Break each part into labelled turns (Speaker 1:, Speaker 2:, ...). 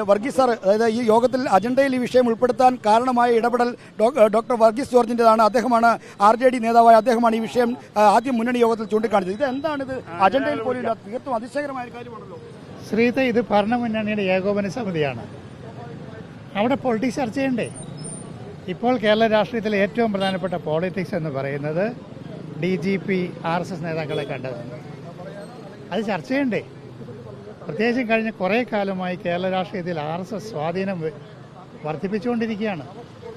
Speaker 1: Varghese sir അതായത് ഈ യോഗത്തിൽ അജണ്ടയിൽ ഈ വിഷയം ഉൾപ്പെടുത്താൻ കാരണമായ ഇടപെടൽ ഡോക്ടർ വർഗീസ് ജോർജിന്റെതാണ് അദ്ദേഹമാണ് ആർ ജെ ഡി നേതാവായ അദ്ദേഹമാണ് ഈ വിഷയം ആദ്യം മുന്നണി യോഗത്തിൽ ചൂണ്ടിക്കാണിച്ചത്. ഇത് എന്താണ് ഇത് അജണ്ടയിൽ പോലും തീർത്തും അതിശയകരമായ കാര്യമാണല്ലോ.
Speaker 2: ശ്രീത ഇത് ഭരണ മുന്നണിയുടെ ഏകോപന സമിതിയാണ്. അവിടെ പൊളിറ്റിക്സ് ചർച്ച ചെയ്യണ്ടേ? ഇപ്പോൾ കേരള രാഷ്ട്രീയത്തിലെ ഏറ്റവും പ്രധാനപ്പെട്ട പോളിറ്റിക്സ് എന്ന് പറയുന്നത് D G P R S S നേതാക്കളെ കണ്ടതാണ്. അത് ചർച്ച ചെയ്യണ്ടേ? പ്രത്യേകിച്ചും കഴിഞ്ഞ കുറേ കാലമായി കേരള രാഷ്ട്രീയത്തിൽ ആർ എസ് എസ് സ്വാധീനം വർദ്ധിപ്പിച്ചുകൊണ്ടിരിക്കുകയാണ്.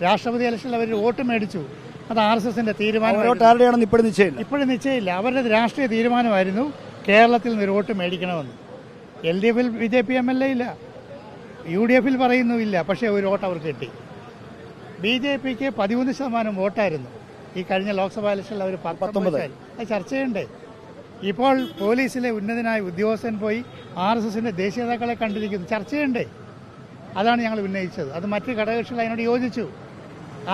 Speaker 2: രാഷ്ട്രപതി ഇലക്ഷനിൽ അവർ വോട്ട് മേടിച്ചു. അത് ആർ എസ് എസിന്റെ തീരുമാനം
Speaker 1: ഇപ്പോഴും നിശ്ചയമില്ല.
Speaker 2: ഇപ്പോഴും അവരുടെ രാഷ്ട്രീയ തീരുമാനമായിരുന്നു കേരളത്തിൽ നിന്ന് വോട്ട് മേടിക്കണമെന്ന്. എൽ ഡി എഫിൽ B J P M L A ഇല്ല. യു ഡി എഫിൽ പറയുന്നുമില്ല. പക്ഷേ ഒരു വോട്ട് അവർക്ക് കിട്ടി. ബി ജെ പിക്ക് പതിമൂന്ന് ശതമാനം വോട്ടായിരുന്നു. ഈ കഴിഞ്ഞ ലോക്സഭാ ഇലക്ഷനിൽ അവർ പത്തൊമ്പത് അത് ചർച്ച ചെയ്യണ്ടേ ഇപ്പോൾ പോലീസിലെ ഉന്നതനായ ഉദ്യോഗസ്ഥൻ പോയി ആർ എസ് എസിന്റെ ദേശീയ നേതാക്കളെ കണ്ടിരിക്കുന്നു. ചർച്ചയുണ്ടേ. അതാണ് ഞങ്ങൾ ഉന്നയിച്ചത്. അത് മറ്റ് ഘടകകക്ഷികൾ അതിനോട് യോജിച്ചു.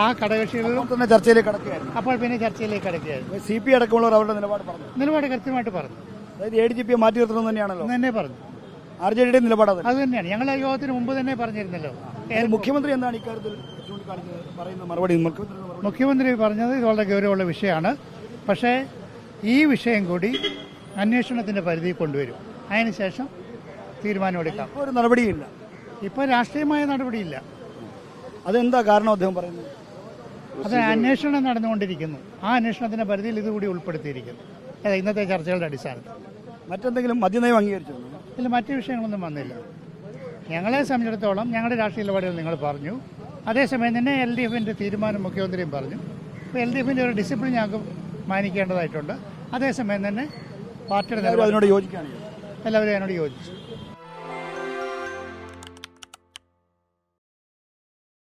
Speaker 2: ആ ഘടകകക്ഷികളിലും
Speaker 1: തന്നെ ചർച്ചയിലേക്ക് കടക്കുകയായിരുന്നു.
Speaker 2: അപ്പോൾ പിന്നെ ചർച്ചയിലേക്ക് കടക്കുകയായിരുന്നു.
Speaker 1: സി പി അടക്കമുള്ളവർ അവരുടെ നിലപാട് പറഞ്ഞു.
Speaker 2: നിലപാട് കൃത്യമായിട്ട് പറഞ്ഞു.
Speaker 1: അതായത് എ ഡി ജി പിയെ മാറ്റി നിർത്തണം തന്നെയാണല്ലോ.
Speaker 2: എന്ന് തന്നെ പറഞ്ഞു.
Speaker 1: ആർ ജെ ഡിയുടെ നിലപാട്
Speaker 2: അത് തന്നെയാണ്. ഞങ്ങൾ ആ യോഗത്തിന് മുമ്പ് തന്നെ പറഞ്ഞിരുന്നല്ലോ.
Speaker 1: മുഖ്യമന്ത്രി എന്താണ് ഇക്കാര്യത്തിൽ പറയുന്ന മറുപടി മുഖ്യമന്ത്രി
Speaker 2: പറഞ്ഞത് ഇത് വളരെ ഗൗരവമുള്ള വിഷയമാണ്. പക്ഷേ ഈ വിഷയം കൂടി അന്വേഷണത്തിന്റെ പരിധിയിൽ കൊണ്ടുവരും. അതിനുശേഷം തീരുമാനമെടുക്കാം
Speaker 1: ഒരു നടപടിയില്ല.
Speaker 2: ഇപ്പോൾ രാഷ്ട്രീയമായ നടപടിയില്ല.
Speaker 1: അതെന്താ കാരണം അദ്ദേഹം പറയുന്നത്?
Speaker 2: അത് അന്വേഷണം നടന്നുകൊണ്ടിരിക്കുന്നു. ആ അന്വേഷണത്തിന്റെ പരിധിയിൽ ഇതുകൂടി ഉൾപ്പെടുത്തിയിരിക്കുന്നു. അതെ ഇന്നത്തെ ചർച്ചകളുടെ അടിസ്ഥാനത്തിൽ.
Speaker 1: മറ്റെന്തെങ്കിലും മദ്യനയം അംഗീകരിച്ചു?
Speaker 2: ഇല്ല മറ്റു വിഷയങ്ങളൊന്നും വന്നില്ല. ഞങ്ങളെ സംബന്ധിച്ചിടത്തോളം ഞങ്ങളുടെ രാഷ്ട്രീയ നിലപാടുകൾ നിങ്ങൾ പറഞ്ഞു. അതേസമയം തന്നെ എൽ ഡി എഫിന്റെ തീരുമാനം മുഖ്യമന്ത്രിയും പറഞ്ഞു. അപ്പോൾ എൽ ഡി എഫിന്റെ ഒരു ഡിസിപ്ലിൻ ഞങ്ങൾക്ക് മാനിക്കേണ്ടതായിട്ടുണ്ട്. അതേസമയം തന്നെ പാർട്ടിയുടെ
Speaker 1: എല്ലാവരും അതിനോട് യോജിക്കുകയാണ്
Speaker 2: എല്ലാവരും അതിനോട് യോജിച്ചു.